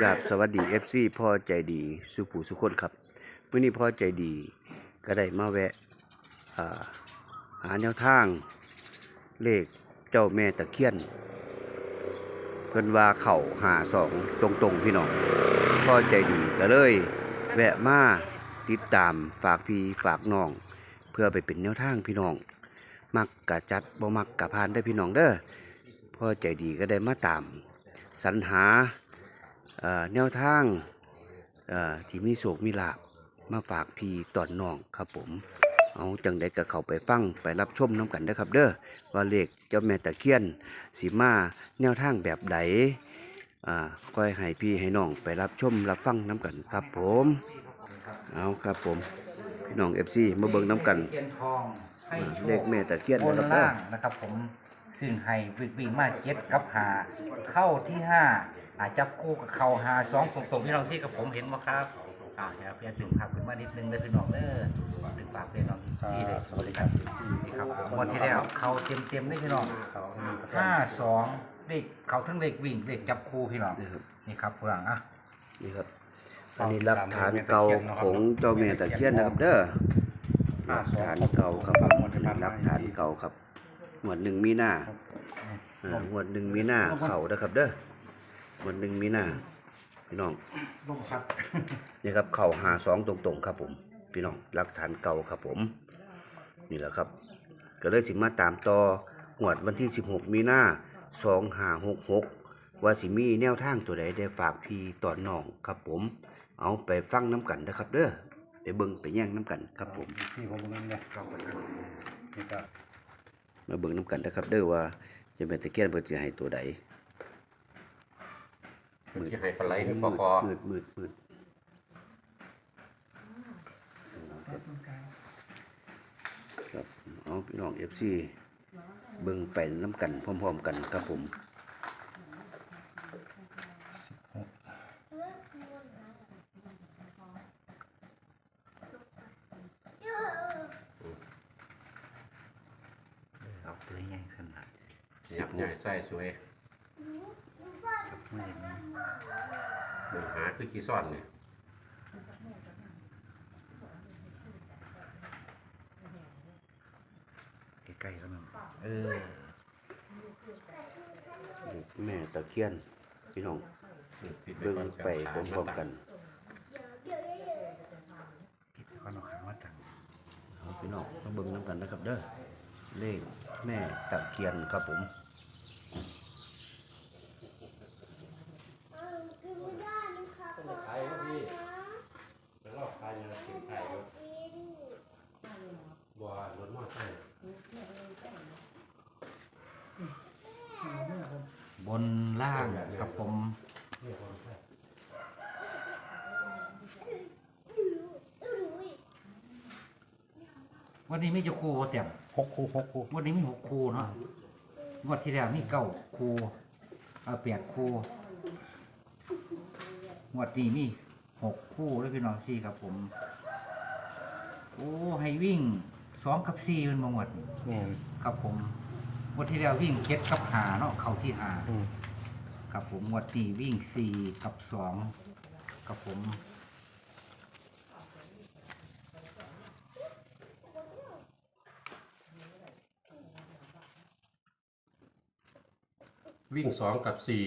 กราบสวัสดี FC พ่อใจดีสุผูสุคนครับมื่อนี้พ่อใจดีก็ได้มาแวะาหาแนวทาง เลขเจ้าแม่ตะเคียน เพิ่นว่าเข่าหาสองตรงๆพี่น้องพ่อใจดีก็เลย แวะมาติดตามฝากพี่ฝากน้อง เพื่อไปเป็นแนวทางพี่น้อง มักกะจัดบ่มักกะพานได้พี่น้องเด้อพ่อใจดีก็ได้มาตามสรรหา แนวทางที่มีโศกมีลาบมาฝากพี่ตอนน้องครับผมเอาจังใดก็เขาไปฟังไปรับชมน้ำกันเด้ครับ เด้อว่าเลขเจ้าแม่ตะเคียนสีมาแนวทางแบบใดอ่าค่อยให้พี่ให้น้องไปรับชมรับฟังน้ำกันครับผมเอาครับผมพี่น้องเอฟซีมาเบิ่งน้ำกันเทียนทองให้เลขแม่ตะเคียนบนะครับเด้อล่างนะครับ ผมซึ่งให้วิกวีมาเก็ตกับหาเข้าที่ห้า อาจับคู่กับเข่าหาสองตรงๆพี่น้องที่กับผมเห็นไหมครับอ่าเดี๋ยวพี่อาจุงภาพขึ้นมานิดนึงเลยพี่น้องเด้อดึงปากพี่น้องที่เลยสวัสดีครับนี่ครับผมวันที่แล้วเขาเต็มเต็มๆเลยพี่น้องห้าสองเลขเขาทั้งเลขวิ่งเลขจับคู่พี่น้องนี่ครับนี่ครับเพื่อนอะนี่ครับอันนี้หลักฐานเก่าของเจ้าแม่ตะเคียนนะครับเด้อหลักฐานเก่าครับผมอันนี้หลักฐานเก่าครับหมวดหนึ่งมีหน้าอ่าหมวดหนึ่งมีหน้าเข่านะครับเด้อหม วดหนึ่งมีหน้าพี่น้องลงพัดนี่ครับเข่าหาสองตรงๆ ครับผม พี่น้องหลักฐานเก่าครับผม นี่แหละครับ ก็เลยสิมาตามต่อหวดวันที่ 16 มีนา2566ว่าสิมีแนวทางตัวใดได้ฝากพี่ตอนน้องครับผม เอาไปฟังน้ำกันนะครับ เด้อไปเบิ่งไปแย่งน้ำกันครับผมที่ผมนั่นเนี่ยนี่ก็มาเบิ่งน้ำกันนะครับ เด้อว่าจะเป็นตะเกียนเพิ่นสิให้ตัวใด มันจะให้ปลาไหลหรือปลาคอมืดมืดมืดครับเอาพี่น้อง FC เบิ่งไปน้ำกันพร้อม ๆ กันครับผมเอาตัวใหญ่ขึ้นมายับใหญ่ไส้สวยไม่เห็นนะหนึ่งหาคือกี่ซ่อนเนี่ยใกล้ๆแล้วมันเออแม่ตะเคียนพี่น้องปิดเบิ่งก่อนไปพร้อมๆกันคิดก่อนเอาขามาตั้งเอาพี่น้องมาเบิ่งน้ำกันนะครับเด้อเลขแม่ตะเคียนครับผม ไทยพี่แล้วรอบไทยเนี่ยกินไทยบัวรถมอไซค์ บนล่างกับผม วันนี้มีจะครูบ่เต็มหกคู่หกคู่วันนี้มีหกครูเนาะงวดที่แล้วมีเก้าครูเอาแปดครูงวดนี้มีหกคู่แล้วพี่น้องสี่ครับผม โอ้ให้วิ่งสองกับสี่เป็นบางวดนี่แม่นครับผมง วดที่แล้ววิ่งเจ็ดกับหาเนาะเข้าที่หาอืมครับผมงวดนี้วิ่งสี่กับสองครับผมวิ่งสองกับสี่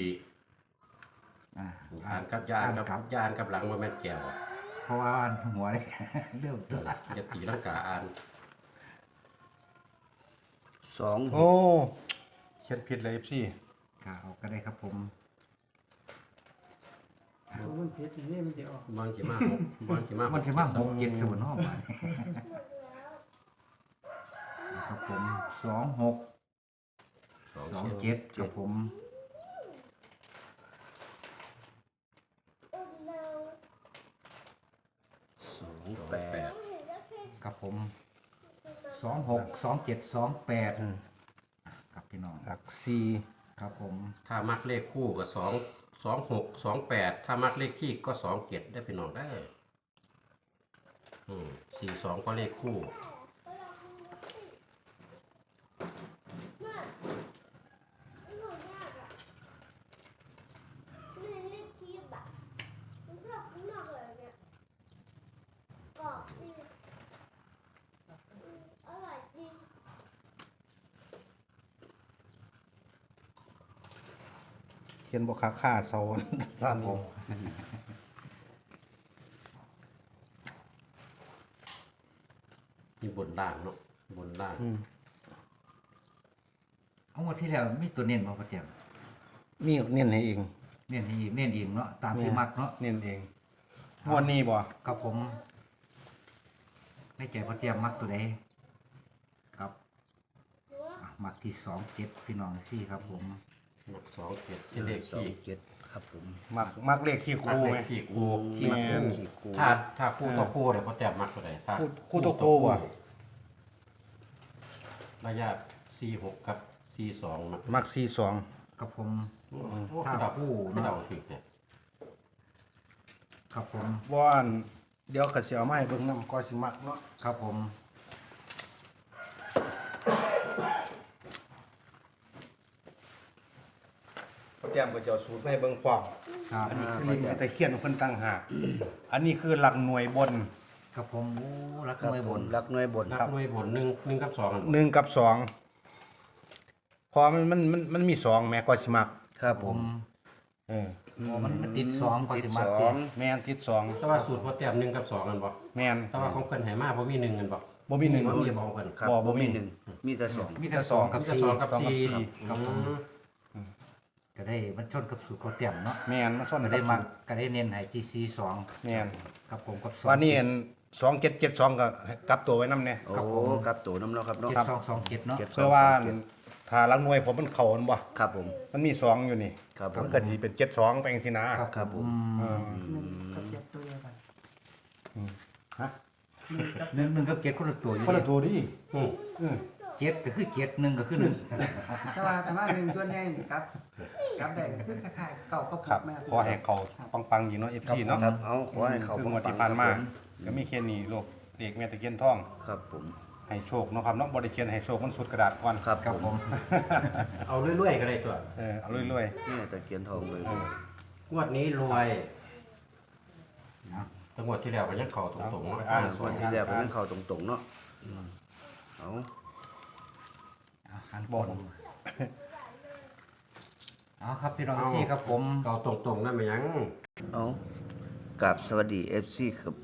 อ่าอ่านกับยานกับยานกับหลังว่าแม่นแก้วอะเพราะว่าหัวเนี่ยเริ่มตัวจะตีลังกาอ่าน สองโอ้เขียนผิดเลยพี่กาออกก็ได้ครับผมมันเพชรนี่มันจะออกบอลกี่มาหกบอลกี่มามันจะมาหกเจ็ดศูนย์ห้องมาครับผมสองหกสองสองเจ็ดเจ็ดครับผมสองสองแปแปดดครับผม สองหกสองเจ็ดสองแปดอืมครับพี่น้องหลักสี่ครับผมถ้ามักเลขคู่ก็สองสองหกสองแปดถ้ามักเลขขี้ก็สองเจ็ดได้พี่น้องได้อืมสี่สองก็เลขคู่ ขียนบ่ค่าค่าเสาท่านผมมีบนล่างเนาะบนล่างอืมเอางวดที่แล้วมีตัวเน้นบ่ประเจียมมีเน้นให้เอง เน้นให้เน้นเองเนาะตามที่มักเนาะเน้นเองงวดนี้บ่ครับผมในใจประเจียมมักตัวใดครับอะมักที่สองเจ็ดพี่น้องซี่ครับผม หกสองเจ็ดที่เลขสองที่เจ็ดครับผม มักมักเลขขี้ครูไหม ที่ครูแม่นขี้กูถ้าถ้าคู่ต่อคู่เดี๋ยวพอแต้มมักตัวใดถ้าคู่คู่ต่อคู่ว่ะ ระยะสี่หกกับสี่สองมักมักสี่สองกับผม ถ้าคู่ไม่เดาถึงเนี่ยครับผมบ่อันเดี๋ยวก็สิเอามาให้เบิ่งนำก็สิมักเนาะครับผม แต้มก็จะเอาสูตรมาให้เบิ่งพร้อมครับอันนี้คือเลขแม่ตะเคียนของเพิ่นตั้งหากอันนี้คือหลักหน่วยบน ครับผมโอ้รักครับมวยผบมนรักน้อยบนนักครับหน่วยบนหนึ่งหนึ่งกับสองอันหนึ่งกับสองพอมันมันมันมันมีสองแม่ก็สิมักครับผผมมเออโอ้มันมันติดสองก่อนติดสิมาสอเจ็งดแม่นติดสองแต่ว่าสูตรพอแต้มหนึ่งกับสองกันบ่แม่นแต่ว่าของเพิ่นให้มาบ่มีหนึ่งกันบ่บ่มีหนึ่ง บ่มีบ่ของเพิ่นครับบ่บ่มีหนึ่งมีแต่สองมีแต่สองกับมีแต่สี่สองกับสองกับสี่สี่ครับผมอืม ก็ได้มันชนกับสูตรเขาเตรียมเนาะแม่นมันซ่อนก็กัได้บมักก็ได้เน้นให้ที่สี่สองแม่นครับผมกับสองวันนี้อันสองเจ็ดเจ็ดสองก็ให้กลับตัวไว้นำเนี่ยโอ้ครับตัวน้ำเนาะครับเนาะเจ็ดสองสองเจ็ดเนาะเจ็ดเพื่อว่าถ้าหลักหน่วยผมมันเข่ามันบ่ครับผม มันมีสองอยู่นี่ครับผมมันก็สิเป็นเจ็ดสองไปจังซี่นะครับครับผมเออหนึ่งกับเจ็ดตัวเดียวกันฮะหนึ่งกับหนึ่งหนึ่งก็เจ็ดคนละตัวอยู่คนละดิตัวดิอืมเออเจ็ดก็คือเจ็ดหนึ่งก็คือหนึ่งแต่ว่าแต่ว่าหนึ่งตัวแน่นี่ครับ กับได้คือคล้ายๆเก่าก็ครับแม่ขอให้เขาปังๆอยู่เนาะ FC เนาะครับเอาขอให้เขาคืองวดที่ปัผ่างนๆมาครับผก็มีแค่นี้ลูกเด็กแม่ตะเคียนทอง ครับผม ให้โชคเนาะครับเนาะบ่ได้เขียนให้โชคมันสุดกระดาษก่อนครับครับผผมมเอาเรื่อยๆก็ได้ตัวเออเอาเรื่อยนี่ตะเกียนทองเลยๆเออ งวดนี้รวยเนาะแตังวดที่แล้วก็ยังเข้าตรงๆเนาะอ่า ส่วนที่แรกผมเข้าตรงๆเนาะเอาเอาหันบน เอาครับพี่น้องที่ครับผมเข้าตรงๆนั่นมันยังเอากับสวัสดีเอฟซีครับ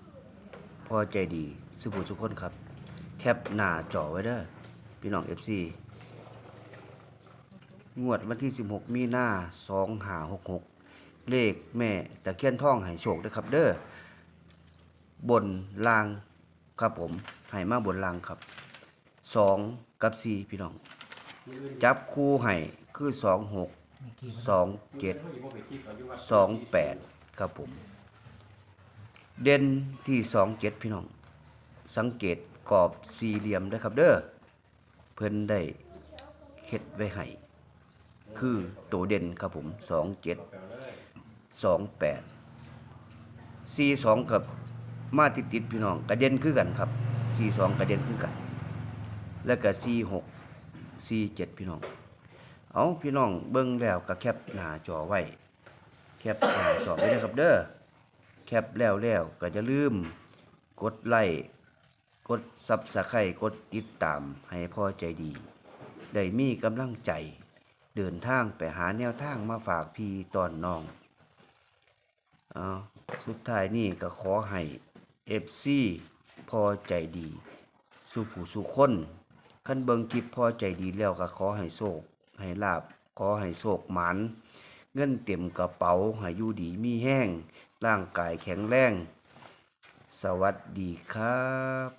พอใจดีสุภูทุกคนครับ แคปหน้าจอไว้เด้อพี่น้องเอฟซีงวดวันที่ 16 มีนา2566เลขแม่ตะเคียนทองให้โชคด้วยครับ เด้อบนล่างครับผมให้มาบนล่างครับ2กับ4พี่น้อง จับคู่ให้คือ 26 27 28ครับผม เด่นที่27พี่น้อง สังเกตกรอบสี่เหลี่ยมด้วยครับเด้อเพิ่นได้เฮ็ดไว้ให้คือตัวเด่นครับผมสองเจ็ดสองแปดสี่สองกับมาติดติดๆพี่น้องกระเด็นคือกันครับสี่สองกระเด็นคือกัน แล้วก็สี่หกสี่เจ็ดพี่น้อง เอาพี่น้องเบิ่งแล้วก็แคปหน้าจอไว้ แคปหน้าจอไว้เลยครับเด้อ แคปแล้วแล้วก็จะลืม กดไลค์ กดซับสไครต์กดติดตามให้พ่อใจดี ได้มีกำลังใจ เดินทางไปหาแนวทางมาฝากพี่ตอนน้องเอาสุดท้ายนี่ก็ขอให้เอฟซีพอใจดี สุผู้สุคน ขั้นเบิงกิบพอใจดีแล้วก็ขอให้โศก ให้ลาบขอให้โศกหมันเงินเต็มกระเป๋าให้อยู่ดีมีแห้ง ร่างกายแข็งแรง สวัสดีครับ